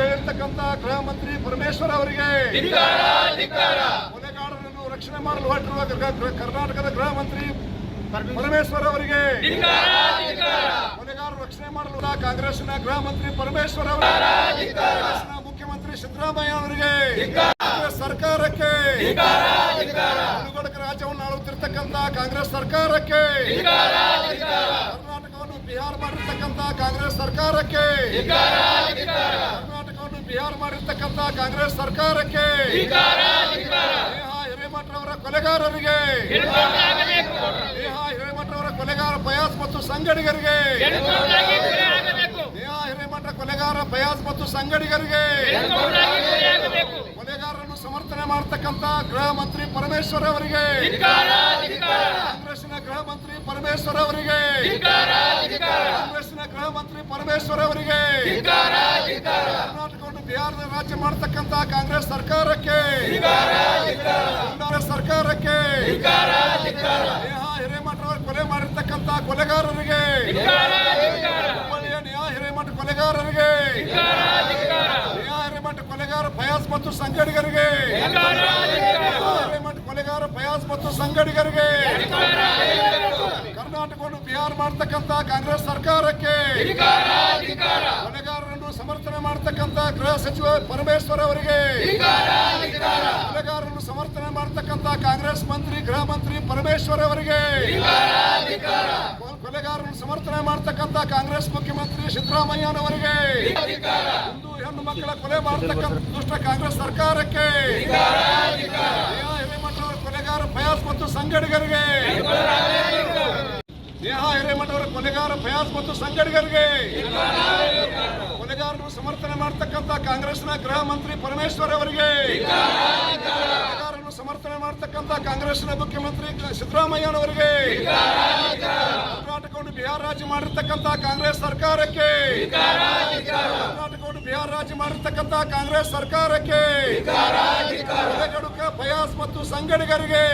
ಹೇಳ್ತಕ್ಕಂತ ಗೃಹ ಮಂತ್ರಿ ಪರಮೇಶ್ವರ್ ಅವರಿಗೆ ಕೊಲೆಗಾರರನ್ನು ರಕ್ಷಣೆ ಮಾಡಲು ಹೊರಟಿರುವ ಕರ್ನಾಟಕದ ಗೃಹ ಮಂತ್ರಿ ಪರಮೇಶ್ವರ್ ಅವರಿಗೆ ಕೊಲೆಗಾರರು ರಕ್ಷಣೆ ಮಾಡಲು ಕಾಂಗ್ರೆಸ್ನ ಗೃಹ ಮಂತ್ರಿ ಪರಮೇಶ್ವರ್ ಅವರಿಗೆ ಕಾಂಗ್ರೆಸ್ನ ಮುಖ್ಯಮಂತ್ರಿ ಸಿದ್ದರಾಮಯ್ಯ ಅವರಿಗೆ ಸರ್ಕಾರಕ್ಕೆ ಕರ್ನಾಟಕ ರಾಜ್ಯವನ್ನು ಆಳುತ್ತಿರ್ತಕ್ಕಂತ ಕಾಂಗ್ರೆಸ್ ಸರ್ಕಾರಕ್ಕೆ ಕರ್ನಾಟಕವನ್ನು ಬಿಹಾರ ಮಾಡಿರ್ತಕ್ಕಂತ ಕಾಂಗ್ರೆಸ್ ಸರ್ಕಾರಕ್ಕೆ ಬಿಹಾರ ಮಾಡಿರ್ತಕ್ಕಂತ ಕಾಂಗ್ರೆಸ್ ಸರ್ಕಾರಕ್ಕೆ? ಹಿರೇಮಠರವರ ಕೊಲೆಗಾರರಿಗೆ. ನೇಹಾ ಹಿರೇಮಠರವರ ಕೊಲೆಗಾರ ಬಯಾಸ್ ಮತ್ತು ಸಂಗಡಿಗರಿಗೆ. ನೇಹಾ ಹಿರೇಮಠ ಕೊಲೆಗಾರ ಬಯಾಸ್ ಮತ್ತು ಸಂಗಡಿಗರಿಗೆ. ಕೊಲೆಗಾರರನ್ನು ಸಮರ್ಥನೆ ಮಾಡತಕ್ಕಂತ ಗೃಹ ಮಂತ್ರಿ ಪರಮೇಶ್ವರ್ ಅವರಿಗೆ. ಕಾಂಗ್ರೆಸ್ನ ಗೃಹ ಮಂತ್ರಿ ಪರಮೇಶ್ವರ್ ಅವರಿಗೆ. ಪರಮೇಶ್ವರ್ ಅವರಿಗೆ. ಕರ್ನಾಟಕವನ್ನು ಬಿಹಾರದ ರಾಜ್ಯ ಮಾಡತಕ್ಕಂತ ಕಾಂಗ್ರೆಸ್ ಸರ್ಕಾರಕ್ಕೆ. ಸರ್ಕಾರಕ್ಕೆ. ನೇಹಾ ಹಿರೇಮಠ ಅವರು ಕೊಲೆ ಮಾಡಿರ್ತಕ್ಕಂತ ಕೊಲೆಗಾರರಿಗೆ. ಹುಬ್ಬಳ್ಳಿಯ ನೇಹಾ ಹಿರೇಮಠ ಕೊಲೆಗಾರರಿಗೆ. ನೇಹಾ ಹಿರೇಮಠ ಕೊಲೆಗಾರ ಫಯಾಜ್ ಮತ್ತು ಸಂಗಡಿಗರಿಗೆ ಕೊಲೆಗಾರ ಫಯಾಜ್ ಮತ್ತು ಸಂಗಡಿಗರಿಗೆ? ಕರ್ನಾಟಕವನ್ನು ಬಿಹಾರ ಮಾಡತಕ್ಕಂತ ಕಾಂಗ್ರೆಸ್ ಸರ್ಕಾರಕ್ಕೆ ಕೊಲೆಗಾರರನ್ನು ಸಮರ್ಥನೆ ಮಾಡತಕ್ಕಂತ ಗೃಹ ಸಚಿವ ಪರಮೇಶ್ವರ್ ಅವರಿಗೆ ಕೊಲೆಗಾರರನ್ನು ಸಮರ್ಥನೆ ಮಾಡತಕ್ಕಂತ ಕಾಂಗ್ರೆಸ್ ಮಂತ್ರಿ, ಗೃಹ ಮಂತ್ರಿ ಪರಮೇಶ್ವರ್ ಅವರಿಗೆ ಕೊಲೆಗಾರರನ್ನು ಸಮರ್ಥನೆ ಮಾಡತಕ್ಕಂತ ಕಾಂಗ್ರೆಸ್ ಮುಖ್ಯಮಂತ್ರಿ ಸಿದ್ದರಾಮಯ್ಯನವರಿಗೆ ಹೆಣ್ಣು ಮಕ್ಕಳ ಕೊಲೆ ಮಾಡ್ತಕ್ಕಂಥ ದುಷ್ಟ ಕಾಂಗ್ರೆಸ್ ಸರ್ಕಾರಕ್ಕೆ ಫಯಾಜ್ ಮತ್ತು ಸಂಗಡಿಗರಿಗೆ. ನೇಹಾ ಹಿರೇಮಠವರ ಕೊಲೆಗಾರ ಫಯಾಜ್ ಮತ್ತು ಸಂಗಡಿಗರಿಗೆ. ಕೊಲೆಗಾರರು ಸಮರ್ಥನೆ ಮಾಡತಕ್ಕಂತ ಕಾಂಗ್ರೆಸ್ನ ಗೃಹ ಮಂತ್ರಿ ಪರಮೇಶ್ವರ್ ಅವರಿಗೆ. ಸಮರ್ಥನೆ ಮಾಡತಕ್ಕಂತ ಕಾಂಗ್ರೆಸ್ನ ಮುಖ್ಯಮಂತ್ರಿ ಸಿದ್ದರಾಮಯ್ಯನವರಿಗೆ. ಕರ್ನಾಟಕವನ್ನು ಬಿಹಾರ ರಾಜ್ಯ ಮಾಡಿರ್ತಕ್ಕಂತ ಕಾಂಗ್ರೆಸ್ ಸರ್ಕಾರಕ್ಕೆ. ಕರ್ನಾಟಕವನ್ನು ಬಿಹಾರ ರಾಜ್ಯ ಮಾಡಿರ್ತಕ್ಕಂತ ಕಾಂಗ್ರೆಸ್ ಸರ್ಕಾರಕ್ಕೆ. ಬಯಾಸ್ ಫಯಾಜ್ ಮತ್ತು ಸಂಗಡಿಗರಿಗೆ.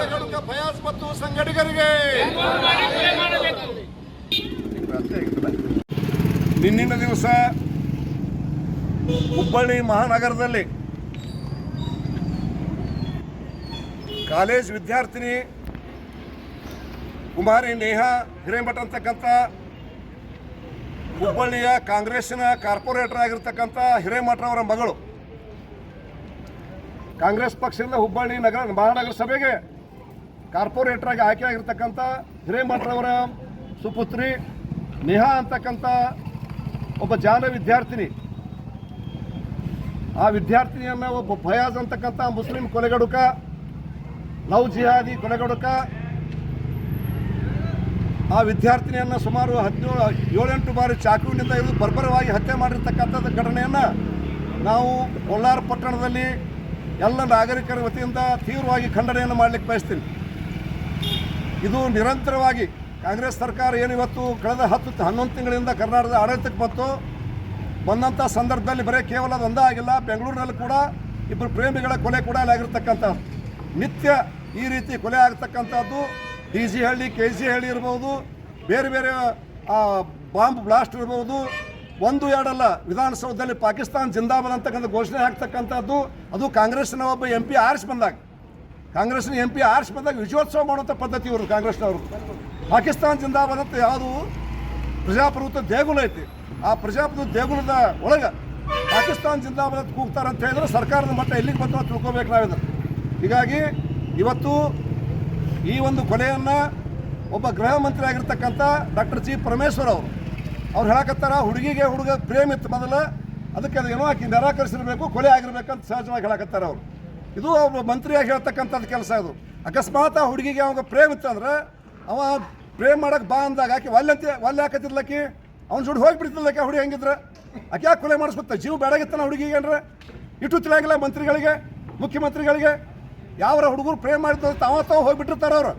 ಬಯಾಸ್ ಫಯಾಜ್ ಮತ್ತು ಸಂಗಡಿಗರಿಗೆ. ನಿನ್ನಿನ ದಿವಸ ಹುಬ್ಬಳ್ಳಿ ಮಹಾನಗರದಲ್ಲಿ ಕಾಲೇಜ್ ವಿದ್ಯಾರ್ಥಿನಿ ಕುಮಾರಿ ನೇಹಾ ಹಿರೇಮಠ ಅಂತಕ್ಕಂಥ ಹುಬ್ಬಳ್ಳಿಯ ಕಾಂಗ್ರೆಸ್ಸಿನ ಕಾರ್ಪೊರೇಟರ್ ಆಗಿರ್ತಕ್ಕಂಥ ಹಿರೇಮಠರವರ ಮಗಳು ಕಾಂಗ್ರೆಸ್ ಪಕ್ಷದಿಂದ ಹುಬ್ಬಳ್ಳಿ ನಗರ ಮಹಾನಗರ ಸಭೆಗೆ ಕಾರ್ಪೊರೇಟರ್ ಆಗಿ ಆಯ್ಕೆ ಆಗಿರ್ತಕ್ಕಂಥ ಹಿರೇಮಠರವರ ಸುಪುತ್ರಿ ನೇಹಾ ಅಂತಕ್ಕಂಥ ಒಬ್ಬ ಜಾನ ವಿದ್ಯಾರ್ಥಿನಿ. ಆ ವಿದ್ಯಾರ್ಥಿನಿಯನ್ನು ಒಬ್ಬ ಫಯಾಜ್ ಅಂತಕ್ಕಂಥ ಮುಸ್ಲಿಂ ಕೊಲೆಗಡುಕ, ಲವ್ ಜಿಹಾದಿ ಕೊಲೆಗಡುಕ, ಆ ವಿದ್ಯಾರ್ಥಿನಿಯನ್ನು ಸುಮಾರು ಹದಿನೇಳು, ಏಳೆಂಟು ಬಾರಿ ಚಾಕುವಿನಿಂದ ಇದು ಬರ್ಬರವಾಗಿ ಹತ್ಯೆ ಮಾಡಿರ್ತಕ್ಕಂಥದ್ದು ಘಟನೆಯನ್ನು ನಾವು ಕೋಲಾರ ಪಟ್ಟಣದಲ್ಲಿ ಎಲ್ಲ ನಾಗರಿಕರ ವತಿಯಿಂದ ತೀವ್ರವಾಗಿ ಖಂಡನೆಯನ್ನು ಮಾಡಲಿಕ್ಕೆ ಬಯಸ್ತೀನಿ. ಇದು ನಿರಂತರವಾಗಿ ಕಾಂಗ್ರೆಸ್ ಸರ್ಕಾರ ಏನು ಇವತ್ತು ಕಳೆದ ಹತ್ತು ಹನ್ನೊಂದು ತಿಂಗಳಿಂದ ಕರ್ನಾಟಕದ ಆಡಳಿತಕ್ಕೆ ಬಂತು. ಬಂದಂಥ ಸಂದರ್ಭದಲ್ಲಿ ಬರೀ ಕೇವಲ ಒಂದೇ ಆಗಿಲ್ಲ. ಬೆಂಗಳೂರಿನಲ್ಲಿ ಕೂಡ ಇಬ್ಬರು ಪ್ರೇಮಿಗಳ ಕೊಲೆ ಕೂಡ ಆಗಿರ್ತಕ್ಕಂಥದ್ದು ನಿತ್ಯ ಈ ರೀತಿ ಕೊಲೆ ಆಗ್ತಕ್ಕಂಥದ್ದು. D G Halli K G Halli ಇರ್ಬೋದು, ಬೇರೆ ಬೇರೆ ಬಾಂಬ್ ಬ್ಲಾಸ್ಟ್ ಇರ್ಬೋದು. ಒಂದು ಎರಡಲ್ಲ, ವಿಧಾನಸೌಧದಲ್ಲಿ ಪಾಕಿಸ್ತಾನ ಜಿಂದಾಬಾದ್ ಅಂತಕ್ಕಂಥ ಘೋಷಣೆ ಆಗ್ತಕ್ಕಂಥದ್ದು ಅದು ಕಾಂಗ್ರೆಸ್ನ ಒಬ್ಬ ಎಂ ಪಿ ಆರಿಸಿ ಬಂದಾಗ. ಕಾಂಗ್ರೆಸ್ನ ಎಂ ಪಿ ಆರಿಸಿ ಬಂದಾಗ ವಿಜಯೋತ್ಸವ ಮಾಡುವಂಥ ಪದ್ಧತಿ ಇವರು ಕಾಂಗ್ರೆಸ್ನವರು ಪಾಕಿಸ್ತಾನ ಜಿಂದಾಬಾದ್ ಅಂತ ಯಾವುದು ಪ್ರಜಾಪ್ರಭುತ್ವ ದೇಗುಲ ಐತಿ. ಆ ಪ್ರಜಾಪ್ರಭುತ್ವ ದೇಗುಲದ ಒಳಗೆ ಪಾಕಿಸ್ತಾನ ಜಿಂದಾಬಾದ್ ಅಂತ ಕೂಗ್ತಾರೆ ಅಂತ ಹೇಳಿದ್ರೆ ಸರ್ಕಾರದ ಮಟ್ಟ ಎಲ್ಲಿಗೆ ಬಂತು ತಿಳ್ಕೊಬೇಕು ನಾವಿದ್ರೆ. ಹೀಗಾಗಿ ಇವತ್ತು ಈ ಒಂದು ಕೊಲೆಯನ್ನು ಒಬ್ಬ ಗೃಹ ಮಂತ್ರಿ ಆಗಿರ್ತಕ್ಕಂಥ ಡಾಕ್ಟರ್ ಜಿ ಪರಮೇಶ್ವರ್ ಅವರು, ಅವ್ರು ಹೇಳಕತ್ತಾರ, ಹುಡುಗಿಗೆ ಹುಡುಗ ಪ್ರೇಮ್ ಇತ್ತು ಮೊದಲು, ಅದಕ್ಕೆ ಅದು ಏನೋ ಹಾಕಿ ನಿರಾಕರಿಸಿರ್ಬೇಕು, ಕೊಲೆ ಆಗಿರ್ಬೇಕಂತ ಸಹಜವಾಗಿ ಹೇಳಕತ್ತಾರ ಅವರು. ಇದು ಒಬ್ಬ ಮಂತ್ರಿಯಾಗಿ ಹೇಳ್ತಕ್ಕಂಥದ್ದು ಕೆಲಸ ಅದು ಅಕಸ್ಮಾತ್ ಆ ಹುಡುಗಿಗೆ ಅವಾಗ ಪ್ರೇಮ್ ಇತ್ತಂದ್ರೆ ಅವ ಪ್ರೇಮ್ ಮಾಡಕ್ಕೆ ಬಾ ಅಂದಾಗ ಆಕೆ ಒಲ್ಲೆ ಒಲ್ಲೆ ಹಾಕತ್ತಿರ್ಲಕ್ಕಿ ಅವ್ನ ಜೋಡಿ ಹೋಗಿಬಿಡ್ತಿರ್ಲಕ್ಕೆ ಹುಡುಗಿ ಹೆಂಗಿದ್ರೆ. ಆಕೆ ಯಾಕೆ ಕೊಲೆ ಮಾಡಿಸ್ಕೊತ? ಜೀವ ಬೇಡಾಗಿತ್ತಾನ ಹುಡುಗಿಗೆ ಅಂದ್ರೆ? ಇಟ್ಟು ತಿಳಿಯಾಗಿಲ್ಲ ಮಂತ್ರಿಗಳಿಗೆ, ಮುಖ್ಯಮಂತ್ರಿಗಳಿಗೆ. ಯಾವರ ಹುಡುಗರು ಪ್ರೇಮ್ ಮಾಡ್ತಾರೆ ತಾವ ತಾವ ಹೋಗಿಬಿಟ್ಟಿರ್ತಾರೆ ಅವರು.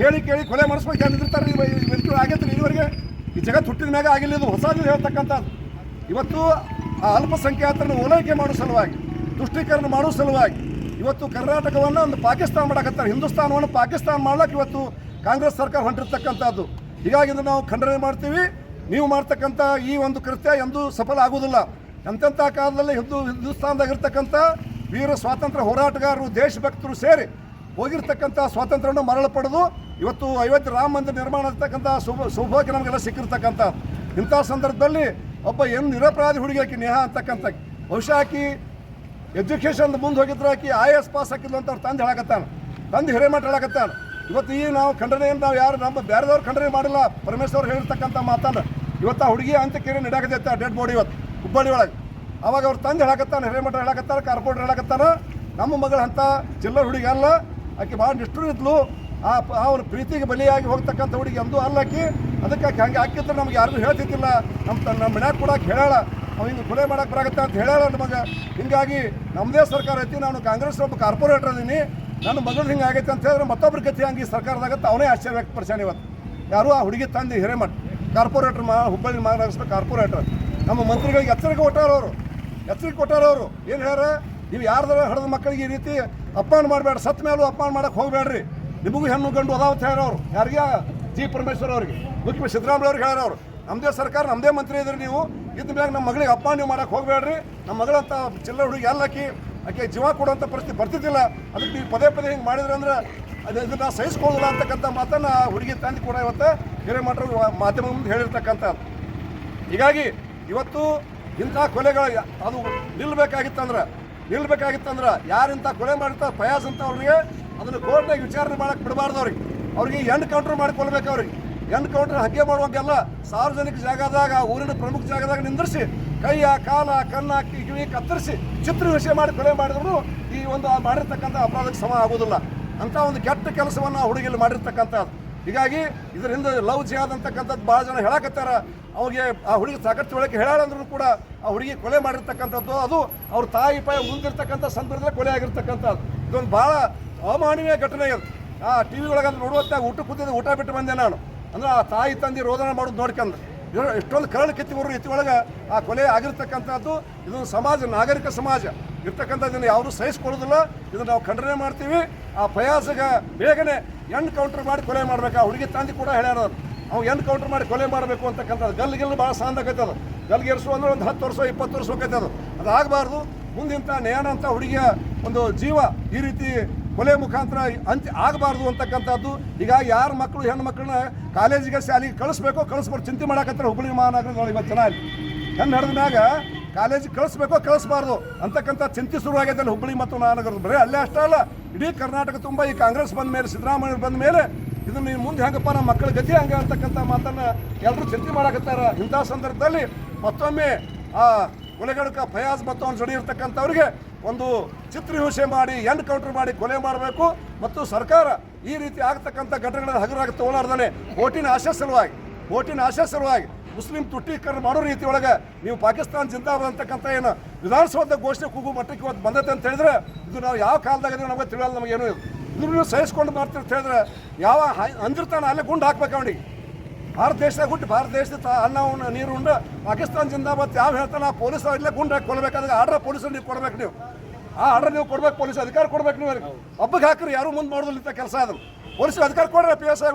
ಹೇಳಿ ಕೇಳಿ ಕೊಲೆ ಮಾಡಿಸ್ಬೇಕು ಏನಿರ್ತಾರೆ ಇವತ್ತು ಆಗೈತೆ ಇದುವರೆಗೆ ಈ ಜಗತ್ತು ಹುಟ್ಟಿದ ಮ್ಯಾಗ ಆಗಿಲ್ಲ ಇದು. ಹೊಸದು ಹೇಳ್ತಕ್ಕಂಥದ್ದು. ಇವತ್ತು ಆ ಅಲ್ಪಸಂಖ್ಯಾತರನ್ನು ಓಲೈಕೆ ಮಾಡೋ ಸಲುವಾಗಿ, ತುಷ್ಟೀಕರಣ ಮಾಡೋ ಸಲುವಾಗಿ, ಇವತ್ತು ಕರ್ನಾಟಕವನ್ನು ಒಂದು ಪಾಕಿಸ್ತಾನ ಮಾಡಕತ್ತಾರೆ. ಹಿಂದೂಸ್ತಾನವನ್ನು ಪಾಕಿಸ್ತಾನ ಮಾಡ್ಲಕ್ಕೆ ಇವತ್ತು ಕಾಂಗ್ರೆಸ್ ಸರ್ಕಾರ ಹೊಂಟಿರ್ತಕ್ಕಂಥದ್ದು ಹೀಗಾಗಿ ನಾವು ಖಂಡನೆ ಮಾಡ್ತೀವಿ. ನೀವು ಮಾಡ್ತಕ್ಕಂಥ ಈ ಒಂದು ಕೃತ್ಯ ಎಂದೂ ಸಫಲ ಆಗುವುದಿಲ್ಲ. ಎಂತೆಂಥ ಕಾಲದಲ್ಲಿ ಹಿಂದೂ ಹಿಂದೂಸ್ತಾನದಾಗಿರ್ತಕ್ಕಂಥ ವೀರ ಸ್ವಾತಂತ್ರ್ಯ ಹೋರಾಟಗಾರರು, ದೇಶಭಕ್ತರು ಸೇರಿ ಹೋಗಿರ್ತಕ್ಕಂಥ ಸ್ವಾತಂತ್ರ್ಯವನ್ನು ಮರಳ ಪಡೆದು ಇವತ್ತು ಅಯೋಧ್ಯೆ ರಾಮ ಮಂದಿರ ನಿರ್ಮಾಣ ಆಗ್ತಕ್ಕಂಥ ಶುಭ ಸೌಭಾಗ್ಯ ನಮಗೆಲ್ಲ ಸಿಕ್ಕಿರ್ತಕ್ಕಂಥ ಇಂಥ ಸಂದರ್ಭದಲ್ಲಿ ಒಬ್ಬ ಏನು ನಿರಪರಾಧಿ ಹುಡುಗಿ ಆಕಿ ನೇಹ ಅಂತಕ್ಕಂಥ ಬಹುಶಃ ಆಕಿ ಎಜುಕೇಷನ್ ಮುಂದೆ ಹೋಗಿದ್ರೆ ಆಕಿ ಐ ಎಸ್ ಪಾಸ್ ಹಾಕಿದ್ಲು ಅಂತ ಅವ್ರು ತಂದು ಹೇಳಕತ್ತಾನ. ತಂದು ಹಿರೇಮಠ ಹೇಳಕತ್ತಾನ. ಇವತ್ತು ಈ ನಾವು ಖಂಡನೆಯನ್ನು ನಾವು ಯಾರು ನಮ್ಮ ಬೇರೆದವ್ರು ಖಂಡನೆ ಮಾಡಿಲ್ಲ. ಪರಮೇಶ್ವರ್ ಹೇಳಿರ್ತಕ್ಕಂಥ ಮಾತನ್ನು. ಇವತ್ತು ಆ ಹುಡುಗಿ ಅಂತ್ಯಕ್ರಿಯೆ ಆ ಡೆಡ್ ಬಾಡಿ ಇವತ್ತು, ಹುಬ್ಬಳ್ಳಿ ಒಳಗೆ. ಅವಾಗ ಅವ್ರು ತಂದು ಹೇಳಕತ್ತಾನೆ ಹಿರೇಮಠ ಹೇಳಕತ್ತಾರ ಕಾರ್ಪೊರೇಟರ್ ಹೇಳಕತ್ತಾನ. ನಮ್ಮ ಮಗಳ ಅಂತ ಚಿಲ್ಲರ್ ಹುಡುಗಿ ಅಲ್ಲ. ಆಕೆ ಭಾಳ ನಿಷ್ಠುರ ಇದ್ಲು. ಆ ಅವ್ರ ಪ್ರೀತಿಗೆ ಬಲಿಯಾಗಿ ಹೋಗ್ತಕ್ಕಂಥ ಹುಡುಗಿ ಅಂದು ಅಲ್ಲ ಆಕಿ. ಅದಕ್ಕೆ ಆಕೆ ಹಂಗೆ ಹಾಕಿದ್ರೆ ನಮ್ಗೆ ಯಾರಿಗೂ ಹೇಳ್ತಿದ್ದಿಲ್ಲ. ನಮ್ಮ ನಮ್ಮ ಮನ್ಯಾಗ ಕೂಡ ಹೇಳೋಣ ಅವ್ನು ಹಿಂಗೆ ಕೊಲೆ ಮಾಡಕ್ಕೆ ಬರಾಗತ್ತೆ ಅಂತ ಹೇಳೋಣ ನಮಗೆ ಹಿಂಗಾಗಿ ನಮ್ಮದೇ ಸರ್ಕಾರ ಐತಿ, ನಾನು ಕಾಂಗ್ರೆಸ್ ಒಬ್ಬ ಕಾರ್ಪೊರೇಟರ್ ಅದೀನಿ. ನನ್ನ ಮಗಳು ಹಿಂಗೆ ಆಗೈತೆ ಅಂತ ಹೇಳಿದ್ರೆ ಮತ್ತೊಬ್ಬರ ಗತಿ ಹಂಗೆ ಸರ್ಕಾರದಾಗತ್ತೆ, ಅವನೇ ಆಶ್ಚರ್ಯ ವ್ಯಕ್ತಪಡಿಸ್ಯಾನ ಇವತ್ತು. ಯಾರು ಆ ಹುಡುಗಿ ತಂದು ಹಿರೇಮಠ, ಕಾರ್ಪೊರೇಟರ್ ಮಾ ಹುಬ್ಬಳ್ಳಿ ಮಹಾನಗರ ಕಾರ್ಪೊರೇಟರ್. ನಮ್ಮ ಮಂತ್ರಿಗಳಿಗೆ ಎಚ್ಚರಿಕೆ ಕೊಟ್ಟಾರ ಅವರು. ಎಚ್ಚರಿಕೆ ಕೊಟ್ಟಾರ ಅವರು. ಏನು ಹೇಳ್ಯಾರ? ನೀವು ಯಾರ್ದಾರ ಹಡದ ಮಕ್ಕಳಿಗೆ ಈ ರೀತಿ ಅಪಮಾನ ಮಾಡಬೇಡ, ಸತ್ ಮೇಲೂ ಅಪಮಾನ ಮಾಡಕ್ಕೆ ಹೋಗಬೇಡ್ರಿ. ನಿಮಗೂ ಹೆಣ್ಣು ಗಂಡು ಅದಾವತ್ ಹೇಳೋರು ಯಾರಿಗೆ? ಜಿ. ಪರಮೇಶ್ವರ್ ಅವ್ರಿಗೆ. ಮುಖ್ಯಮಂತ್ರಿ ಸಿದ್ದರಾಮಯ್ಯ ಅವ್ರಿಗೆ ಹೇಳ್ಯಾರ ನಮ್ಮದೇ ಸರ್ಕಾರ ನಮ್ಮದೇ ಮಂತ್ರಿ ಇದ್ರಿ ನೀವು. ಇದ್ದ ಮ್ಯಾಗ ನಮ್ಮ ಮಗಳಿಗೆ ಅಪಮಾನ ನೀವು ಮಾಡಕ್ಕೆ ಹೋಗಬೇಡ್ರಿ. ನಮ್ಮ ಮಗಳಂತ ಚಿಲ್ಲರ ಹುಡುಗಿ ಎಲ್ಲಾಕಿ ಆಕೆ ಜೀವ ಕೊಡುವಂಥ ಪರಿಸ್ಥಿತಿ ಬರ್ತಿದ್ದಿಲ್ಲ. ಅದಕ್ಕೆ ನೀವು ಪದೇ ಪದೇ ಹಿಂಗೆ ಮಾಡಿದ್ರೆ ಅಂದ್ರೆ ಅದು ಇದನ್ನ ಸಹಿಸ್ಕೊಳ್ಳಲ್ಲ ಅಂತಕ್ಕಂಥ ಮಾತನ್ನು ಹುಡುಗಿ ತಂದು ಕೂಡ ಇವತ್ತು ಹಿರೇಮಠರು ಮಾಧ್ಯಮ ಮುಂದೆ ಹೇಳಿರ್ತಕ್ಕಂಥ. ಹೀಗಾಗಿ ಇವತ್ತು ಇಂಥ ಕೊಲೆಗಳು ಅದು ನಿಲ್ಲಬೇಕಾಗಿತ್ತಂದ್ರೆ ನಿಲ್ಲಬೇಕಾಗಿತ್ತಂದ್ರೆ ಯಾರಿಂಥ ಕೊಲೆ ಮಾಡಿರ್ತಾರೆ ಫಯಾಜ್ ಅಂತ ಅವ್ರಿಗೆ ಅದನ್ನು ಕೋರ್ಟ್ನಾಗ ವಿಚಾರಣೆ ಮಾಡಕ್ಕೆ ಬಿಡಬಾರ್ದು ಅವ್ರಿಗೆ. ಅವ್ರಿಗೆ ಎಂಡ್ ಕೌಂಟ್ರ್ ಮಾಡ್ಕೊಳ್ಬೇಕು ಅವ್ರಿಗೆ. ಎಂಡ್ ಕೌಂಟರ್ ಹಗ್ಗೆ ಮಾಡುವಂಗೆಲ್ಲ ಸಾರ್ವಜನಿಕ ಜಾಗದಾಗ, ಊರಿನ ಪ್ರಮುಖ ಜಾಗದಾಗ ನಿಂದಿರಿಸಿ ಕೈಯ, ಕಾಲ ಕನ್ನ ಕಿವಿ ಕತ್ತರಿಸಿ ಚಿತ್ರ ವಿಷಯ ಮಾಡಿ ಕೊಲೆ ಮಾಡಿದ್ರು ಈ ಒಂದು ಮಾಡಿರ್ತಕ್ಕಂಥ ಅಪರಾಧಕ್ಕೆ ಸಮ ಆಗೋದಿಲ್ಲ ಅಂತ ಒಂದು ಕೆಟ್ಟ ಕೆಲಸವನ್ನು ಹುಡುಗಿಯಲ್ಲಿ ಮಾಡಿರ್ತಕ್ಕಂಥದ್ದು ಹೀಗಾಗಿ ಇದರಿಂದ ಲವ್ ಜಿಹಾದ್ ಅಂತಕ್ಕಂಥದ್ದು ಭಾಳ ಜನ ಹೇಳಕತ್ತಾರ. ಅವ್ರಿಗೆ ಆ ಹುಡುಗಿ ಸಾಕಷ್ಟು ಒಳಗೆ ಹೇಳಂದ್ರೂ ಕೂಡ ಆ ಹುಡುಗಿ ಕೊಲೆ ಮಾಡಿರ್ತಕ್ಕಂಥದ್ದು ಅದು ಅವ್ರ ತಾಯಿ ಪಾಯಿ ಮುಂದಿರ್ತಕ್ಕಂಥ ಸಂದರ್ಭದಲ್ಲಿ ಕೊಲೆ ಆಗಿರ್ತಕ್ಕಂಥದ್ದು. ಇದೊಂದು ಭಾಳ ಅಮಾನವೀಯ ಘಟನೆ ಅದು ಆ ಟಿ ವಿ ಒಳಗೆ ನೋಡುವತ್ತಾಗ ಊಟ ಕೂತಿದ್ದು ಊಟ ಬಿಟ್ಟು ಬಂದೆ ನಾನು. ಅಂದ್ರೆ ಆ ತಾಯಿ ತಂದೆ ರೋದನ ಮಾಡೋದು ನೋಡ್ಕೊಂಡು ಇವ್ರು ಎಷ್ಟೊಂದು ಕರಳು ಬರೋ ರೀತಿ ಒಳಗೆ ಆ ಕೊಲೆ ಆಗಿರ್ತಕ್ಕಂಥದ್ದು ಇದೊಂದು ಸಮಾಜ, ನಾಗರಿಕ ಸಮಾಜ. ಇರ್ತಕ್ಕಂಥದ್ದನ್ನು ಯಾರು ಸಹಿಸ್ಕೊಳ್ಳೋದಿಲ್ಲ, ಇದನ್ನು ನಾವು ಖಂಡನೆ ಮಾಡ್ತೀವಿ. ಆ ಪ್ರಯಾಸಗ ಬೇಗನೆ ಎಂಡ್ ಕೌಂಟರ್ ಮಾಡಿ ಕೊಲೆ ಮಾಡಬೇಕು. ಆ ಹುಡುಗಿ ತಂದೆ ಕೂಡ ಹೇಳ್ಯಾರ ಅವ್ನು ಎನ್ಕೌಂಟರ್ ಮಾಡಿ ಕೊಲೆ ಮಾಡಬೇಕು ಅಂತಕ್ಕಂಥದ್ದು. ಗಲ್ ಗಿಲ್ ಭಾಳ ಸಾಂದಾಗೈತೆ ಅದು. ಗಲ್ಗೇರಿಸು ಅಂದ್ರೆ ಒಂದು ಹತ್ತು ವರ್ಷ, ಇಪ್ಪತ್ತು ವರ್ಷ ಹೋಗೈತೆ ಅದು. ಆಗಬಾರ್ದು ಮುಂದಿಂತ ನೇನ ಅಂತ ಹುಡುಗಿಯ ಒಂದು ಜೀವ ಈ ರೀತಿ ಕೊಲೆ ಮುಖಾಂತರ ಅಂತ್ಯ ಆಗಬಾರ್ದು ಅಂತಕ್ಕಂಥದ್ದು. ಹೀಗಾಗಿ ಯಾರ ಮಕ್ಕಳು ಹೆಣ್ಣು ಮಕ್ಕಳನ್ನ ಕಾಲೇಜಿಗೆ ಶಾಲೆಗೆ ಕಳಿಸ್ಬೇಕೋ, ಕಳಿಸ್ಬಾರ್ದು. ಚಿಂತೆ ಮಾಡಕತ್ತಾರೆ ಹುಬ್ಬಳ್ಳಿ ಮಹಾನಗರದೊಳಗೆ ಇವತ್ತು ಚೆನ್ನಾಗಿ ಹೆಣ್ಣು ಹಿಡಿದ ಮ್ಯಾಗ ಕಾಲೇಜಿಗೆ ಕಳಿಸ್ಬೇಕೋ, ಕಳಿಸ್ಬಾರ್ದು ಅಂತಕ್ಕಂಥ ಚಿಂತೆ ಶುರುವಾಗಿದೆ ಅಲ್ಲಿ ಹುಬ್ಬಳ್ಳಿ ಮತ್ತು ಮಹಾನಗರದ ಬರೀ ಅಲ್ಲೇ ಅಷ್ಟೇ ಅಲ್ಲ, ಇಡೀ ಕರ್ನಾಟಕ ತುಂಬ ಈ ಕಾಂಗ್ರೆಸ್ ಬಂದ ಮೇಲೆ, ಸಿದ್ದರಾಮಯ್ಯ ಬಂದ ಮೇಲೆ ಇದನ್ನು ನೀವು ಮುಂದೆ ಹೆಂಗಪ್ಪ ನಮ್ಮ ಮಕ್ಕಳ ಗತಿ ಹಂಗೆ ಅಂತಕ್ಕಂಥ ಮಾತನ್ನು ಎಲ್ಲರೂ ಚಿಂತೆ ಮಾಡಕತ್ತಾರ. ಇಂಥ ಸಂದರ್ಭದಲ್ಲಿ ಮತ್ತೊಮ್ಮೆ ಆ ಕೊಲೆಗಡಕ ಫಯಾಜ್ ಮತ್ತು ಅವ್ನ ಜೊಡಿ ಇರ್ತಕ್ಕಂಥವ್ರಿಗೆ ಒಂದು ಚಿತ್ರಹಿಂಸೆ ಮಾಡಿ ಎನ್ಕೌಂಟರ್ ಮಾಡಿ ಕೊಲೆ ಮಾಡಬೇಕು. ಮತ್ತು ಸರ್ಕಾರ ಈ ರೀತಿ ಆಗ್ತಕ್ಕಂಥ ಘಟನೆಗಳನ್ನು ಹಗುರಾಗಿ ತಗೊಳ್ಳಾರ್ದಾನೆ ಓಟಿನ ಆಶೆ ಸಲುವಾಗಿ. ಓಟಿನ ಆಶೆ ಸಲುವಾಗಿ ಮುಸ್ಲಿಂ ತುಟ್ಟೀಕರಣ ಮಾಡೋ ರೀತಿ ಒಳಗೆ ನೀವು ಪಾಕಿಸ್ತಾನ ಜಿಂದಾಬಾದ್ ಅಂತಕ್ಕಂಥ ಏನು ವಿಧಾನಸೌಧ ಘೋಷಣೆ ಕೂಗು ಮಟ್ಟಕ್ಕೆ ಇವತ್ತು ಬಂದತೆ ಅಂತ ಹೇಳಿದ್ರೆ ಇದು ನಾವು ಯಾವ ಕಾಲದಾಗ ನಮಗೆ ತಿಳಿಯಲ್ಲ ನಮಗೇನು ಇದು ಇದನ್ನು ಸಹಿಸ್ಕೊಂಡು ಮಾಡ್ತೀವಿ ಅಂತ ಹೇಳಿದ್ರೆ ಯಾವ ಅಂದಿರ್ತಾನೆ ಅಲ್ಲೇ ಗುಂಡು ಹಾಕ್ಬೇಕು ಅವನಿಗೆ. ಭಾರತ ದೇಶದಾಗ ಹುಟ್ಟು, ಭಾರತ ದೇಶದ ಅನ್ನ ನೀರು ಉಂಡು ಪಾಕಿಸ್ತಾನ ಜಿಂದಾಬಾದ್ ಯಾವ ಹೇಳ್ತಾನೆ ಆ ಪೊಲೀಸ್ ಇಲ್ಲೇ ಗುಂಡು ಹಾಕಿ ಕೊಡಬೇಕಾದ್ರೆ ಆರ್ಡರ್ ಪೊಲೀಸರು ನೀವು ಕೊಡ್ಬೇಕು ನೀವು. ಆ ಆರ್ಡರ್ ನೀವು ಕೊಡ್ಬೇಕು, ಪೊಲೀಸ್ ಅಧಿಕಾರ ಕೊಡ್ಬೇಕು ನೀವು ಹಬ್ಬಕ್ಕೆ ಹಾಕ್ರಿ, ಯಾರು ಮುಂದೆ ಮಾಡೋದಿಲ್ಲ ಕೆಲಸ ಅದು. ಪೊಲೀಸ್ ಅಧಿಕಾರ ಕೊಡ್ರಿ ಪಿ ಎಸ್ ಐ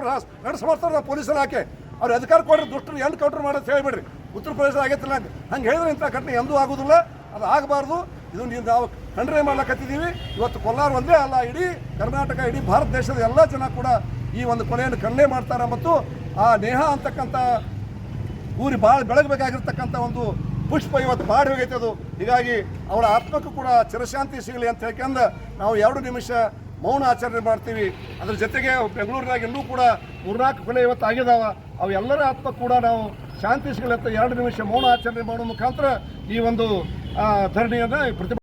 ಎರಡು ಸಮರ್ಥನ ಪೊಲೀಸರು ಹಾಕಿ. ಅವ್ರು ಅಧಿಕಾರ ಕೊಡ್ರಿ, ದುಷ್ಟರು ಎಂಡ್ ಕೌಂಟರ್ ಮಾಡೋದು ಹೇಳಿಬಿಡ್ರಿ. ಉತ್ತರ ಪ್ರದೇಶ ಆಗೈತಿಲ್ಲ ಅಂತ. ಹಂಗೆ ಹೇಳಿದ್ರೆ ಇಂಥ ಘಟನೆ ಎಂದೂ ಆಗೋದಿಲ್ಲ, ಅದು ಆಗಬಾರ್ದು. ಇದು ನೀವು ನಾವು ಖಂಡನೆ ಮಾಡ್ಲಕತ್ತಿದ್ದೀವಿ. ಇವತ್ತು ಕೊಲ್ಲಾರ ಒಂದೇ ಅಲ್ಲ, ಇಡೀ ಕರ್ನಾಟಕ, ಇಡೀ ಭಾರತ ದೇಶದ ಎಲ್ಲ ಜನ ಕೂಡ ಈ ಒಂದು ಕೊಲೆಯನ್ನು ಖಂಡನೆ ಮಾಡ್ತಾರೆ. ಮತ್ತು ಆ ನೇಹ ಅಂತಕ್ಕಂಥ ಊರಿ ಭಾಳ ಬೆಳಗಬೇಕಾಗಿರ್ತಕ್ಕಂಥ ಒಂದು ಪುಷ್ಪ ಇವತ್ತು ಬಾಡಿ ಹೋಗೈತೆ ಅದು. ಹೀಗಾಗಿ ಅವಳ ಆತ್ಮಕ್ಕೂ ಕೂಡ ಚಿರಶಾಂತಿ ಸಿಗಲಿ ಅಂತ ಹೇಳ್ಕೊಂಡು ನಾವು ಎರಡು ನಿಮಿಷ ಮೌನ ಆಚರಣೆ ಮಾಡ್ತೀವಿ. ಅದ್ರ ಜೊತೆಗೆ ಬೆಂಗಳೂರಿನಾಗ ಇನ್ನೂ ಕೂಡ ಮೂರ್ನಾಲ್ಕು ಕೊಲೆ ಇವತ್ತು ಆಗಿದಾವ ಅವೆಲ್ಲರ ಆತ್ಮ ಕೂಡ ನಾವು ಶಾಂತಿ ಸಿಗಲಿ ಅಂತ ಎರಡು ನಿಮಿಷ ಮೌನ ಆಚರಣೆ ಮಾಡೋ ಮುಖಾಂತರ ಈ ಒಂದು ಧರಣಿಯನ್ನು ಪ್ರತಿ